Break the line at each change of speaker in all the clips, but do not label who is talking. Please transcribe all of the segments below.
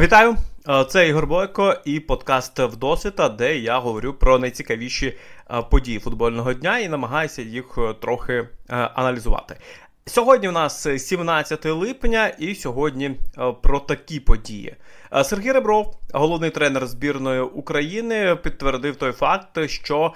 Вітаю! Це Ігор Бойко і подкаст Вдосвіта, де я говорю про найцікавіші події футбольного дня і намагаюся їх е, трохи е, аналізувати. Сьогодні у нас 17 липня, і сьогодні е, про такі події. Сергій Ребров, головний тренер збірної України, підтвердив той факт, що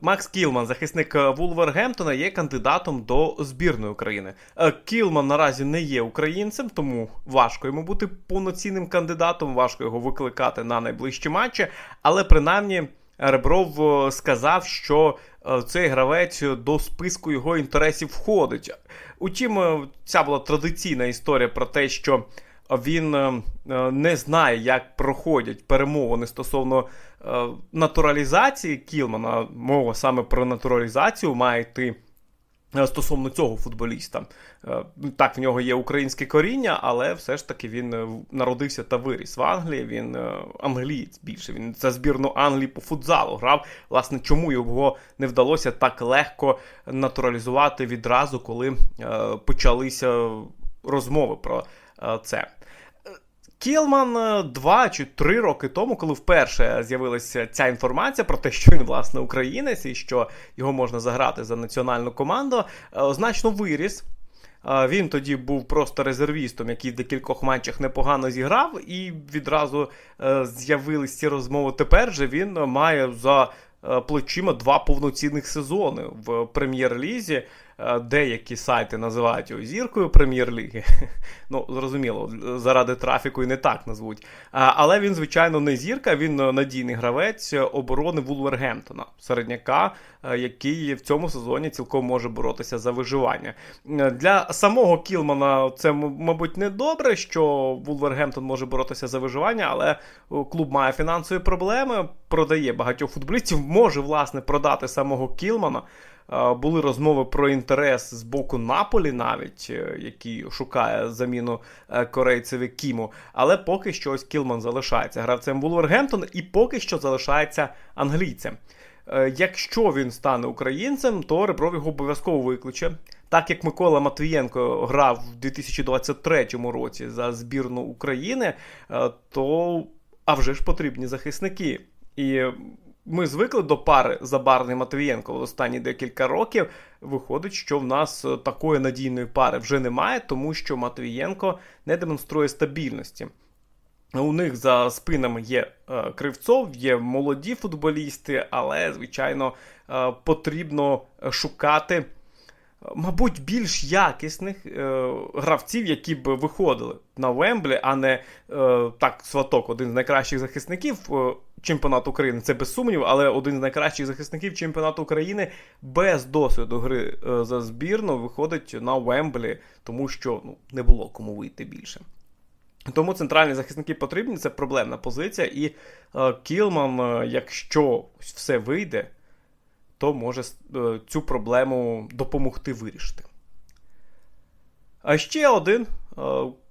Макс Кілман, захисник е, Вулвергемптона, є кандидатом до збірної України. Е, Кілман наразі не є українцем, тому важко йому бути повноцінним кандидатом, важко його викликати на найближчі матчі. Але принаймні Ребров е, сказав, що е, цей гравець до списку його інтересів входить. Утім, е, ця була традиційна історія про те, що він е, е, не знає, як проходять перемовини стосовно е, натуралізації Кілмана. Мова саме про натуралізацію має йти стосовно цього футболіста. Так, в нього є українське коріння, але все ж таки він народився та виріс в Англії. Він англієць більше. Він за збірну Англії по футзалу грав. Власне, чому його не вдалося так легко натуралізувати відразу, коли почалися розмови про це. Кілман е, два чи три роки тому, коли вперше з'явилася ця інформація про те, що він власне українець і що його можна заграти за національну команду, е, значно виріс. Е, Він тоді був просто резервістом, який в декількох матчах непогано зіграв, і відразу з'явились ці розмови. Тепер же він має за плечима два повноцінних сезони в прем'єр-лізі. Е, Деякі сайти називають його зіркою прем'єр-ліги. Ну, зрозуміло, заради трафіку і не так назвуть. Але він, звичайно, не зірка, він е, надійний гравець оборони Вулвергемптона, середняка, е, який в цьому сезоні цілком може боротися за виживання. Е, Для самого Кілмана це, мабуть, не добре, що Вулвергемптон може боротися за виживання, але клуб має фінансові проблеми, продає багатьох футболістів, може, власне, продати самого Кілмана. Були розмови про інтерес з боку Наполі, навіть е, який шукає заміну е, корейцеві Кіму. Але поки що ось Кілман залишається гравцем Вулвергемптон і поки що залишається англійцем. Е, Якщо він стане українцем, то Ребров його обов'язково викличе. Так як Микола Матвієнко грав в 2023 році за збірну України, то а вже ж потрібні захисники. І ми звикли до пари Забарний Матвієнко в останні декілька років. Виходить, що в нас е, такої надійної пари вже немає, тому що Матвієнко не демонструє стабільності. У них за спинами є е, Кривцов, є молоді футболісти, але, звичайно, е, потрібно шукати, мабуть, більш якісних е, гравців, які б виходили на Вемблі, а не е, так, сваток, один з найкращих захисників е, чемпіонату України. Це без сумнів, але один з найкращих захисників чемпіонату України без досвіду гри е, за збірну виходить на Вемблі, тому що ну, не було кому вийти більше. Тому центральні захисники потрібні, це проблемна позиція. І е, Кілман, е, якщо все вийде, то може е, цю проблему допомогти вирішити. А ще один е,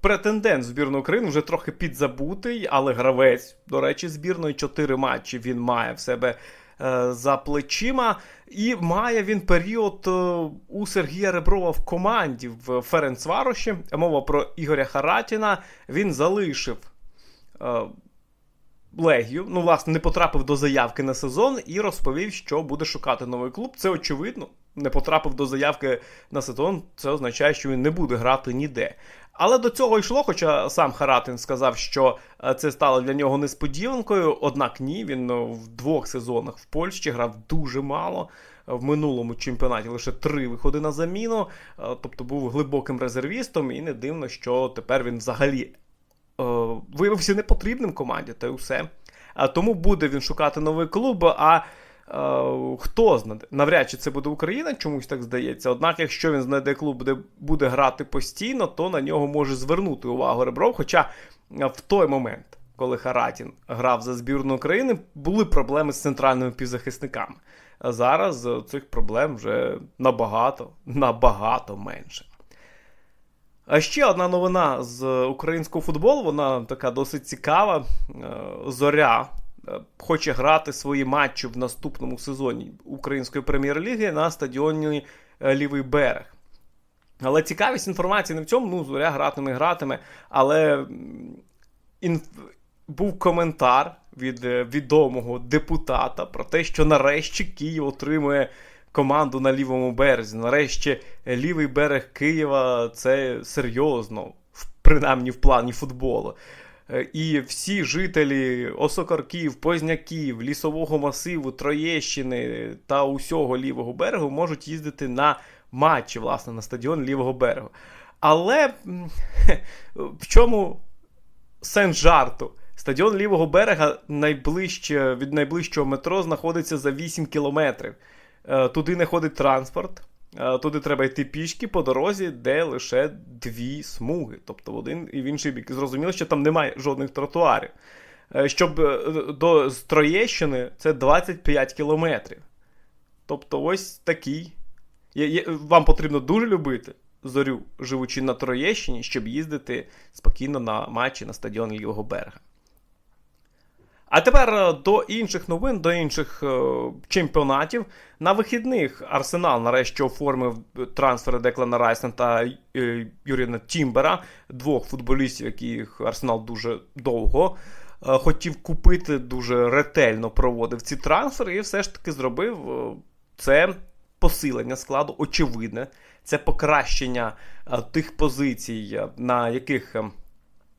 претендент в збірну України вже трохи підзабутий, але гравець, до речі, збірної 4 матчі він має в себе е, за плечима. І має він період у Сергія Реброва в команді в Ференцвароші. Мова про Ігоря Харатіна. Він залишив Легію. Ну, власне, не потрапив до заявки на сезон і розповів, що буде шукати новий клуб. Це очевидно. Не потрапив до заявки на сезон, це означає, що він не буде грати ніде. Але до цього йшло, хоча сам Харатин сказав, що е, це стало для нього несподіванкою. Однак ні, він е, в двох сезонах в Польщі грав дуже мало. В минулому чемпіонаті лише три виходи на заміну, е, тобто був глибоким резервістом, і не дивно, що тепер він взагалі виявився непотрібним команді, та й усе. А тому буде він шукати новий клуб. А е, хто знає, навряд чи це буде Україна, чомусь так здається. Однак, якщо він знайде клуб, де буде грати постійно, то на нього може звернути увагу Ребров. Хоча е, в той момент, коли Харатін грав за збірну України, були проблеми з центральними півзахисниками. А зараз е, цих проблем вже набагато, набагато менше. А ще одна новина з українського футболу, вона така досить цікава. Е, Зоря е, хоче грати свої матчі в наступному сезоні Української прем'єр-ліги на стадіоні е, Лівий берег. Але цікавість інформації не в цьому, ну, зоря гратиме, гратиме, але інф... був коментар від відомого депутата про те, що нарешті Київ отримує команду на лівому березі. Нарешті е, лівий берег Києва це серйозно, принаймні в плані футболу. Е, І всі жителі Осокорків, Позняків, лісового масиву, Троєщини та усього лівого берегу можуть їздити на матчі, власне, на стадіон лівого берегу. Але в чому сенс жарту? Стадіон лівого берега найближче, від найближчого метро знаходиться за 8 кілометрів. Е, Туди не ходить транспорт, е, туди треба йти пішки по дорозі, де лише дві смуги, тобто в один і в інший бік. Зрозуміло, що там немає жодних тротуарів. Е, Щоб до Троєщини це 25 кілометрів. Тобто, ось такий. Вам потрібно дуже любити зорю, живучи на Троєщині, щоб їздити спокійно на матчі на стадіон лівого берега. А тепер е, до інших новин, до інших е, чемпіонатів. На вихідних Арсенал нарешті оформив е, трансфери Деклана Райсна та Юріна Тімбера, двох футболістів, яких Арсенал дуже довго хотів купити, дуже ретельно проводив ці трансфери, і все ж таки зробив це посилення складу, очевидне. Це покращення тих позицій, на яких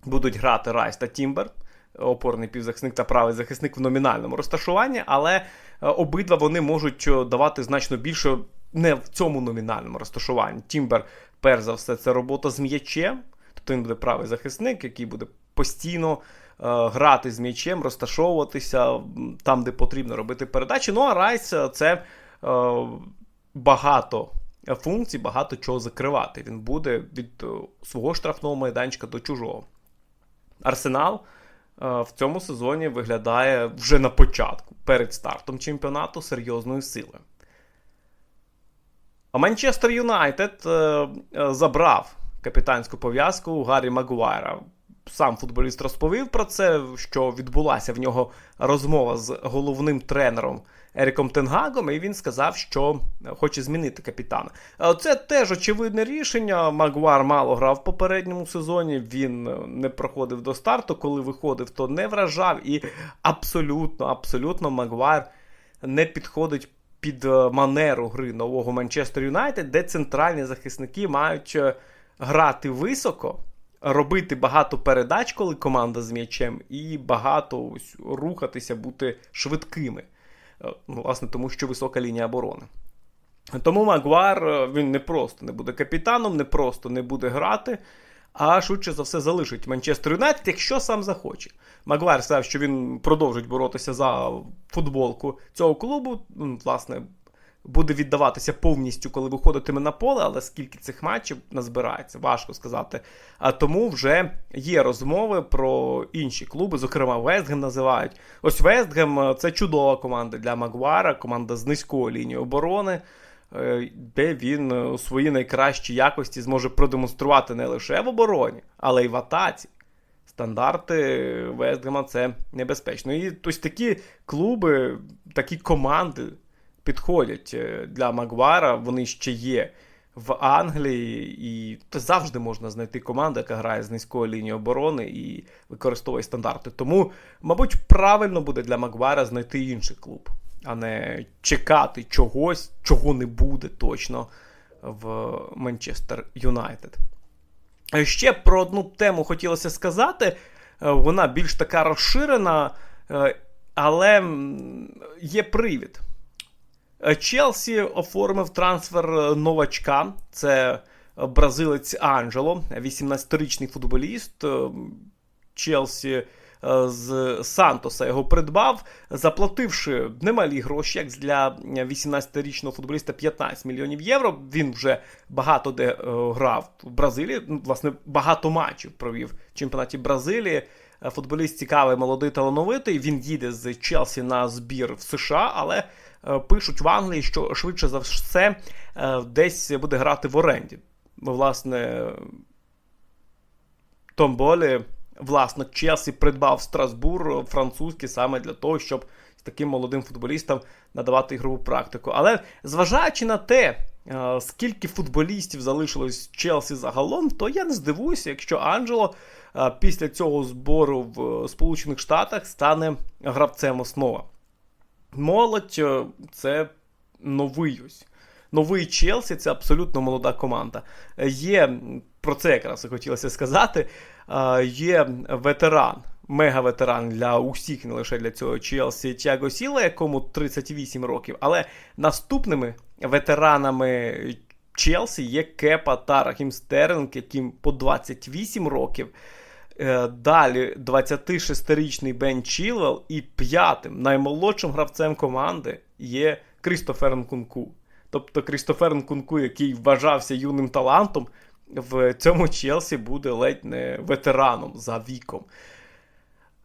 будуть грати Райс та Тімбер, опорний півзахисник та правий захисник в номінальному розташуванні, але е, обидва вони можуть е, давати значно більше не в цьому номінальному розташуванні. Тімбер, перш за все, це робота з м'ячем, тобто він буде правий захисник, який буде постійно е, грати з м'ячем, розташовуватися там, де потрібно робити передачі. Ну а Райс це багато функцій, багато чого закривати. Він буде від свого штрафного майданчика до чужого. Арсенал в цьому сезоні виглядає вже на початку, перед стартом чемпіонату серйозною силою. А Манчестер Юнайтед е, е, забрав капітанську пов'язку у Гаррі Магуайра. Сам футболіст розповів про це, що відбулася в нього розмова з головним тренером Еріком Тенгагом, і він сказав, що хоче змінити капітана. Е, Це теж очевидне рішення. Магуар мало грав в попередньому сезоні. Він е, не проходив до старту. Коли виходив, то не вражав. І абсолютно, абсолютно Магуар не підходить під е, манеру гри нового Манчестер Юнайтед, де центральні захисники мають грати високо, робити багато передач, коли команда з м'ячем, і багато ось, рухатися, бути швидкими. Е, ну, Власне, тому що висока лінія оборони. Тому Магуар е, він не просто не буде капітаном, не просто не буде грати, а швидше за все залишить Манчестер Юнайтед, якщо сам захоче. Магуар сказав, що він продовжить боротися за футболку цього клубу. Власне, буде віддаватися повністю, коли виходитиме на поле, але скільки цих матчів назбирається, важко сказати. А тому вже є розмови про інші клуби, зокрема Вестгем називають. Ось Вестгем це чудова команда для Магуара, команда з низькою лінією оборони, е, де він е, у своїй найкращій якості зможе продемонструвати не лише в обороні, але й в атаці. Стандарти Вестгема це небезпечно. І ось такі клуби, такі команди підходять е, для Магуара, вони ще є в Англії, і завжди можна знайти команду, яка грає з низької лінії оборони і використовує стандарти. Тому, мабуть, правильно буде для Магуара знайти інший клуб, а не чекати чогось, чого не буде точно в Манчестер Юнайтед. Ще про одну тему хотілося сказати. Е, Вона більш така розширена, е, але є привід. Е, Челсі оформив трансфер е, новачка. Це е, бразилець Анджело, 18-річний футболіст. Челсі з Сантоса його придбав, заплативши немалі гроші, як для 18-річного футболіста 15 мільйонів євро. Він вже багато де грав в Бразилії. Ну, Власне, багато матчів провів в чемпіонаті Бразилії. Е, Футболіст цікавий, молодий, талановитий. Він їде з Челсі на збір в США, але е, пишуть в Англії, що швидше за все е, десь буде грати в оренді. Власне, Том Болі, власник Челсі, придбав Страсбур французький саме для того, щоб з таким молодим футболістам надавати ігрову практику. Але зважаючи на те, скільки футболістів залишилось Челсі загалом, то я не здивуюся, якщо Анджело е, після цього збору в Сполучених Штатах стане гравцем основа. Молодь е, це новий ось. Новий Челсі це абсолютно молода команда. Е, Є про це якраз і хотілося сказати. е, Є ветеран, мега-ветеран для усіх, не лише для цього Челсі Тяго Сіла, якому 38 років. Але наступними ветеранами Челсі є Кепа та Рахім Стерлінг, яким по 28 років. Е, Далі 26-річний Бен Чілвел і п'ятим наймолодшим гравцем команди є Крістофер Нкунку. Тобто Крістофер Нкунку, який вважався юним талантом, в цьому Челсі буде ледь не ветераном за віком.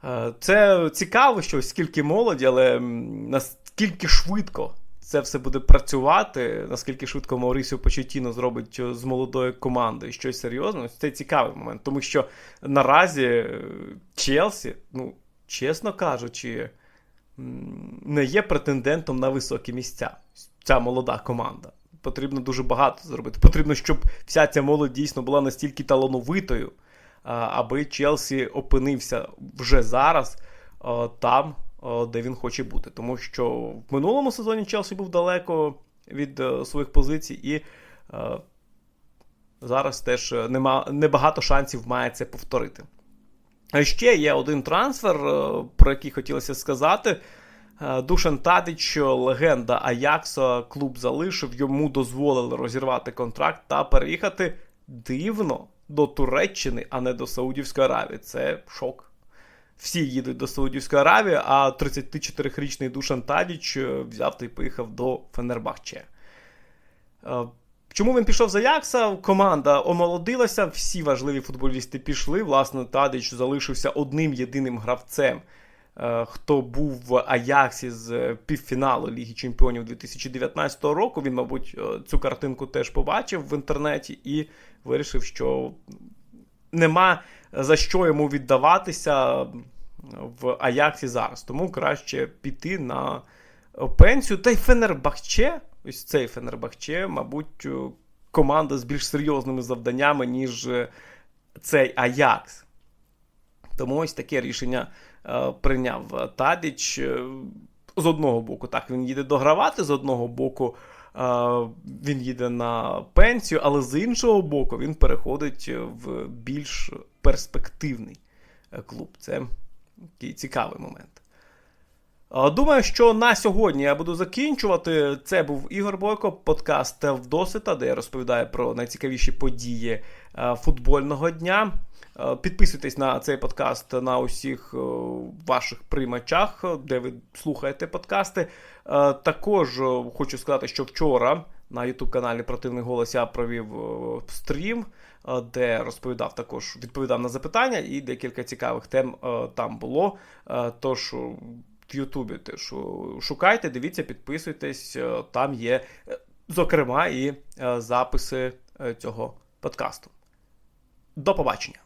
Е, Це цікаво, що скільки молоді, але наскільки швидко це все буде працювати, наскільки швидко Маурісіо Почетіно зробить е, з молодої команди щось серйозне, це цікавий момент. Тому що наразі е, Челсі, ну, чесно кажучи, не є претендентом на високі місця. Ця молода команда. Потрібно дуже багато зробити. Потрібно, щоб вся ця молодь дійсно була настільки талановитою, аби Челсі опинився вже зараз там, де він хоче бути. Тому що в минулому сезоні Челсі був далеко від е, своїх позицій, і е, зараз теж е, нема, небагато шансів має це повторити. А ще є один трансфер, е, про який хотілося сказати. Е, Душан Тадич, легенда Аякса, клуб залишив, йому дозволили розірвати контракт та переїхати дивно до Туреччини, а не до Саудівської Аравії. Це шок. Всі їдуть до Саудівської Аравії, а 34-річний Душан Тадіч е, взяв та й поїхав до Фенербахче. Е, Чому він пішов з Аякса? Команда омолодилася, всі важливі футболісти пішли. Власне, Тадич залишився одним єдиним гравцем, е, хто був в Аяксі з півфіналу Ліги Чемпіонів 2019 року. Він, мабуть, цю картинку теж побачив в інтернеті і вирішив, що нема за що йому віддаватися в Аяксі зараз. Тому краще піти на пенсію. Та й Фенербахче, ось цей Фенербахче, мабуть, е, команда з більш серйозними завданнями, ніж е, цей Аякс. Тому ось таке рішення е, прийняв Тадіч. Е, З одного боку, так, він їде догравати, з одного боку, е, він їде на пенсію, але з іншого боку, він переходить в більш перспективний е, клуб. Це такий цікавий момент. Думаю, що на сьогодні я буду закінчувати. Це був Ігор Бойко, подкаст Вдосита, де я розповідаю про найцікавіші події е, футбольного дня. Е, Підписуйтесь на цей подкаст на усіх е, ваших приймачах, де ви слухаєте подкасти. Також хочу сказати, що вчора на youtube каналі Противний голос я провів стрім, де розповідав також, відповідав на запитання, і декілька цікавих тем е, там було. Е, Тож е, в Ютубі теж е, шукайте, дивіться, підписуйтесь, е, там є, е, зокрема, і е, записи е, цього подкасту. До побачення!